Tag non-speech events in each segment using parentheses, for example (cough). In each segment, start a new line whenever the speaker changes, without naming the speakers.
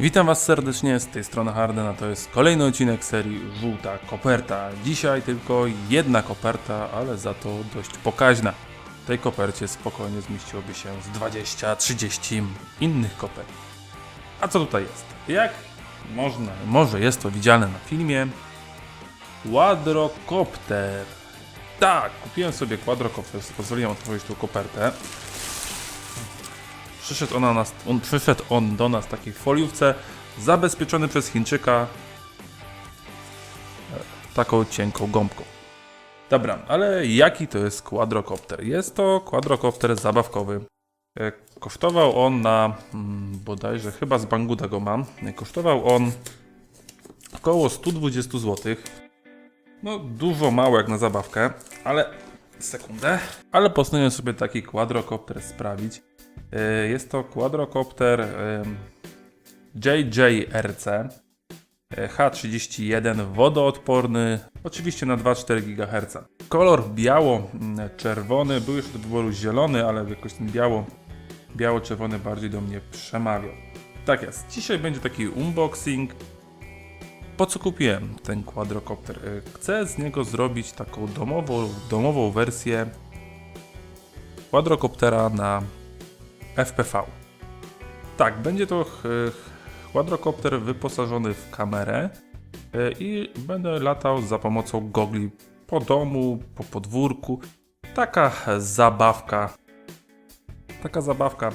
Witam Was serdecznie, z tej strony Harden, a to jest kolejny odcinek serii Żółta Koperta. Dzisiaj tylko jedna koperta, ale za to dość pokaźna. W tej kopercie spokojnie zmieściłoby się z 20-30 innych kopert. A co tutaj jest? Jak można, może jest to widziane na filmie, Quadrocopter. Tak, kupiłem sobie quadrocopter, pozwoliłem otworzyć tą kopertę. Przyszedł, ona nas, on, przyszedł on do nas w takiej foliówce, zabezpieczony przez Chińczyka e, taką cienką gąbką. Dobra, ale jaki to jest quadrocopter? Jest to quadrocopter zabawkowy. E, Kosztował on na, mm, bodajże chyba z Banguda go mam, kosztował on około 120 zł. No dużo mało jak na zabawkę, ale sekundę. Ale postanowiłem sobie taki quadrocopter sprawić. E, Jest to quadrocopter em, JJRC e, H31 wodoodporny, oczywiście na 2,4 GHz. Kolor biało-czerwony, był jeszcze do wyboru zielony, ale jakoś ten biało, biało-czerwony bardziej do mnie przemawiał. Tak jest, dzisiaj będzie taki unboxing. Po co kupiłem ten quadrocopter? E, Chcę z niego zrobić taką domową, domową wersję quadrocoptera na FPV. Tak, będzie to quadrocopter wyposażony w kamerę e, i będę latał za pomocą gogli po domu, po podwórku. Taka zabawka. Taka zabawka.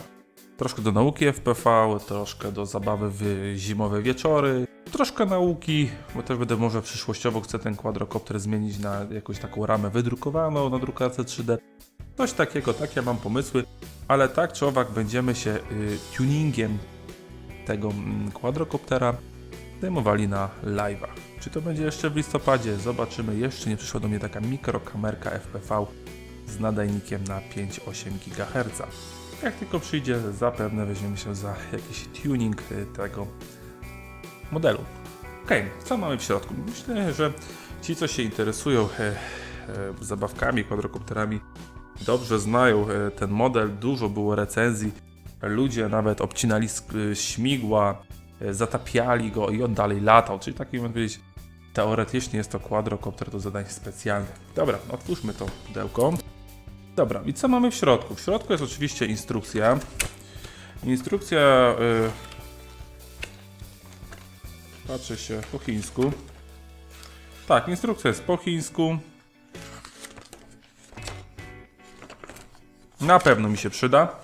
Troszkę do nauki FPV, troszkę do zabawy w zimowe wieczory, troszkę nauki, bo też będę może przyszłościowo chcę ten quadrocopter zmienić na jakąś taką ramę wydrukowaną na drukarce 3D. Coś takiego, takie mam pomysły, ale tak czy owak będziemy się y, tuningiem tego mm, quadrocoptera zajmowali na live'ach. Czy to będzie jeszcze w listopadzie? Zobaczymy. Jeszcze nie przyszła do mnie taka mikrokamerka FPV z nadajnikiem na 5,8 GHz. Jak tylko przyjdzie, zapewne weźmiemy się za jakiś tuning y, tego modelu. Ok, co mamy w środku? Myślę, że ci, co się interesują e, e, zabawkami, quadrocopterami, dobrze znają e, ten model. Dużo było recenzji. Ludzie nawet obcinali e, śmigła, e, zatapiali go i on dalej latał. Czyli taki, można powiedzieć, teoretycznie jest to quadrocopter do zadań specjalnych. Dobra, otwórzmy to pudełko. Dobra, i co mamy w środku? W środku jest oczywiście instrukcja. Instrukcja. patrzy się po chińsku. Tak, instrukcja jest po chińsku. Na pewno mi się przyda.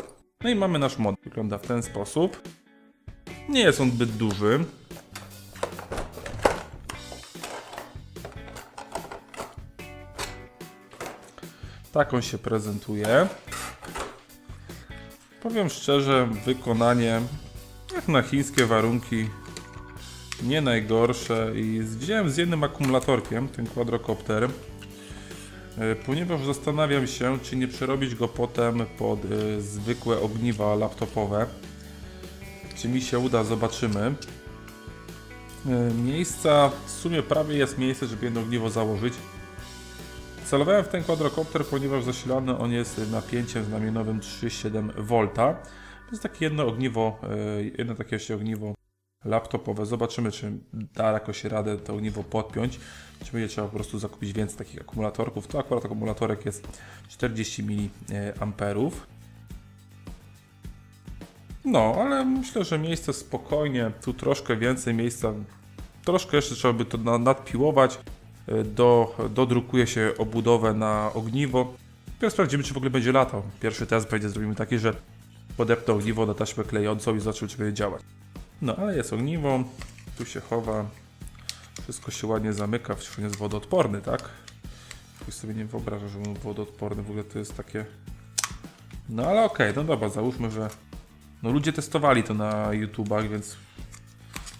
No i mamy nasz mod. Wygląda w ten sposób. Nie jest on zbyt duży. Tak on się prezentuje. Powiem szczerze, wykonanie jak na chińskie warunki nie najgorsze i wziąłem z jednym akumulatorkiem ten quadrocopter. E, Ponieważ zastanawiam się, czy nie przerobić go potem pod e, zwykłe ogniwa laptopowe. Czy mi się uda, zobaczymy. E, Miejsca, w sumie prawie jest miejsce, żeby jedno ogniwo założyć. Celowałem w ten quadrocopter, ponieważ zasilany on jest napięciem znamienowym 3,7 V. To jest takie jedno ogniwo, jedno takie właśnie ogniwo laptopowe. Zobaczymy, czy da jakoś radę to ogniwo podpiąć, czy będzie trzeba po prostu zakupić więcej takich akumulatorków. To akurat akumulatorek jest 40 mA. No, ale myślę, że miejsce spokojnie, tu troszkę więcej miejsca, troszkę jeszcze trzeba by to na- nadpiłować, do, dodrukuje się obudowę na ogniwo. Teraz sprawdzimy, czy w ogóle będzie latał. Pierwszy test będzie zrobimy taki, że podepnę ogniwo na taśmę klejącą i zobaczymy, czy będzie działać. No, ale jest ogniwo, tu się chowa, wszystko się ładnie zamyka, przecież on jest wodoodporny, tak? Ktoś sobie nie wyobraża, że on wodoodporny, w ogóle to jest takie... No ale okej, no dobra, załóżmy, że... No ludzie testowali to na YouTubach, więc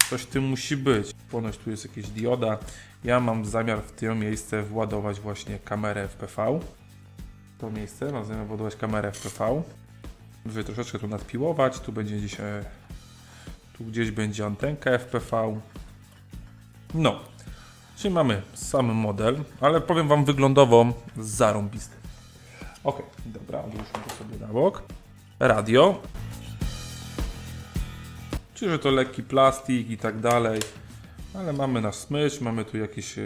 coś w tym musi być. Ponoć tu jest jakieś dioda. Ja mam zamiar w to miejsce władować właśnie kamerę FPV. To miejsce mam zamiar władować kamerę FPV. Żeby troszeczkę tu nadpiłować. Tu będzie e, tu gdzieś będzie antenka FPV. No. Czyli mamy sam model, ale powiem Wam wyglądowo zarąbisty. Ok, dobra, odłóżmy to sobie na bok. Radio. Czy że to lekki plastik i tak dalej. Ale mamy nasz smycz, mamy tu jakieś, e,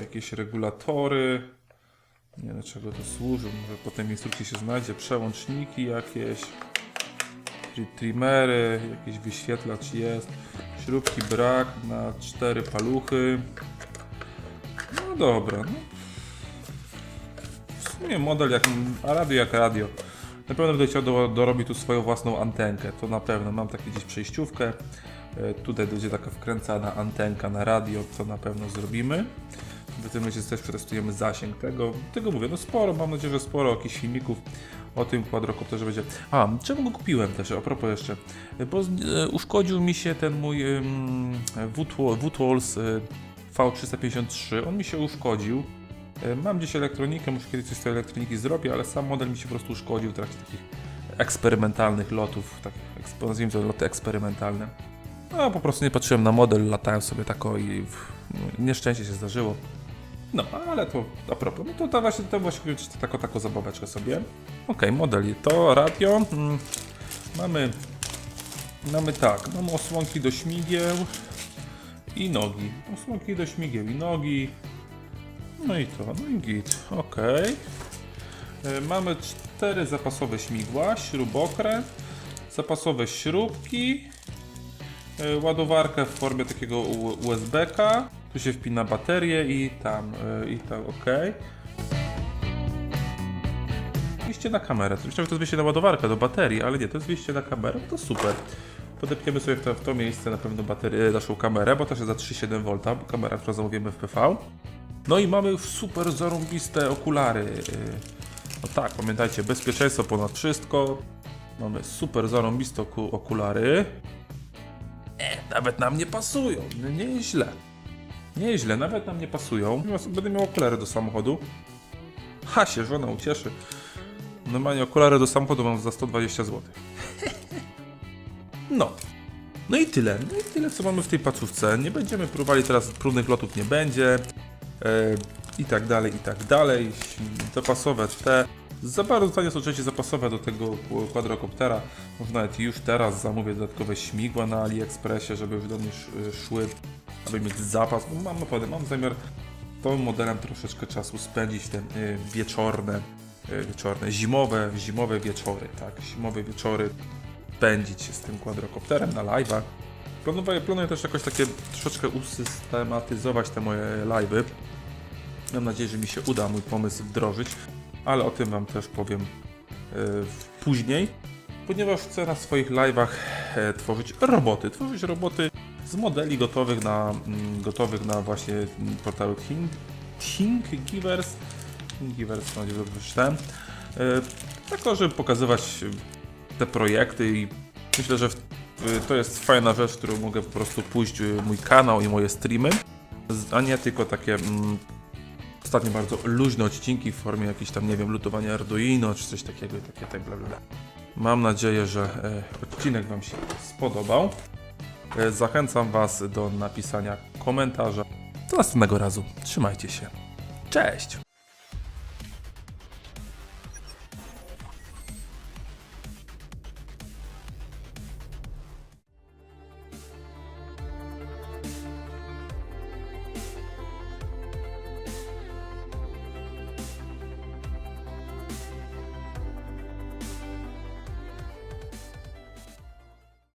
jakieś regulatory. Nie wiem czego to służy, może po tej instrukcji się znajdzie. Przełączniki jakieś, tri- trimery, jakiś wyświetlacz jest. Śrubki brak na cztery paluchy. No dobra, no. W sumie model jak, a radio jak radio. Na pewno będę chciał do, dorobić tu swoją własną antenkę, to na pewno. Mam takie gdzieś przejściówkę. E, Tutaj będzie taka wkręcana antenka na radio, to na pewno zrobimy. W tym momencie też przetestujemy zasięg tego. Tego mówię, no sporo, mam nadzieję, że sporo jakichś filmików o tym quadrocopterze będzie. A, czemu go kupiłem też, a propos jeszcze. Bo e, uszkodził mi się ten mój Woodwalls e, V353, on mi się uszkodził. E, Mam gdzieś elektronikę, muszę kiedyś coś z tej elektroniki zrobić, ale sam model mi się po prostu uszkodził w trakcie takich eksperymentalnych lotów, tak eksp- nazwijmy to loty eksperymentalne. No, po prostu nie patrzyłem na model, latałem sobie tako i w, no, nieszczęście się zdarzyło. No, ale to a propos, no to, to właśnie to właśnie taką, taką zabaweczkę sobie. Okej, model to radio. Mm, mamy, mamy tak, mamy osłonki do śmigieł i nogi. Osłonki do śmigieł i nogi. No i to, no i git, okej. E, Mamy cztery zapasowe śmigła, śrubokręt, zapasowe śrubki, e, ładowarkę w formie takiego USB-ka, tu się wpina baterię i tam, e, i tam, ok. Wyjście na kamerę, myślałem, że to jest wyjście na ładowarkę do baterii, ale nie, to jest wyjście na kamerę, to super. Podepniemy sobie w to, w to miejsce na pewno baterię, naszą kamerę, bo też jest za 3,7 V, kamera, którą zamówimy w PV. No i mamy super zarąbiste okulary. No tak, pamiętajcie, bezpieczeństwo ponad wszystko. Mamy super zarąbiste oku okulary. E, nawet nam nie pasują. No nieźle. Nieźle, nawet nam nie pasują. Będę miał okulary do samochodu. Ha, się żona ucieszy. Normalnie okulary do samochodu mam za 120 zł. (laughs) No. No i tyle. No i tyle, co mamy w tej pacówce. Nie będziemy próbowali teraz, próbnych lotów nie będzie. E, I tak dalej, i tak dalej. Zapasowe te. Za bardzo tanie są części zapasowe do tego quadrocoptera. Może nawet już teraz zamówię dodatkowe śmigła na AliExpressie, żeby już do mnie sz- szły, aby mieć zapas. Bo mam naprawdę, mam zamiar tym modelem troszeczkę czasu spędzić w te y, wieczorne, y, wieczorne, zimowe, zimowe wieczory, tak, zimowe wieczory spędzić z tym quadrocopterem na live'ach. Planuję, planuję też jakoś takie troszeczkę usystematyzować te moje live'y. Mam nadzieję, że mi się uda mój pomysł wdrożyć, ale o tym Wam też powiem e, później, ponieważ chcę na swoich live'ach e, tworzyć roboty, tworzyć roboty z modeli gotowych na, mm, gotowych na właśnie mm, portalu Think, Thingiverse. Thingiverse, mam nadzieję, że. E, Tak żeby pokazywać e, te projekty i myślę, że to jest fajna rzecz, w którą mogę po prostu pójść y, mój kanał i moje streamy, a nie tylko takie mm, ostatnio bardzo luźne odcinki w formie jakichś tam, nie wiem, lutowania Arduino czy coś takiego i takie tak bla. bla. Mam nadzieję, że e, odcinek Wam się spodobał. E, zachęcam Was do napisania komentarza. Do następnego razu. Trzymajcie się. Cześć!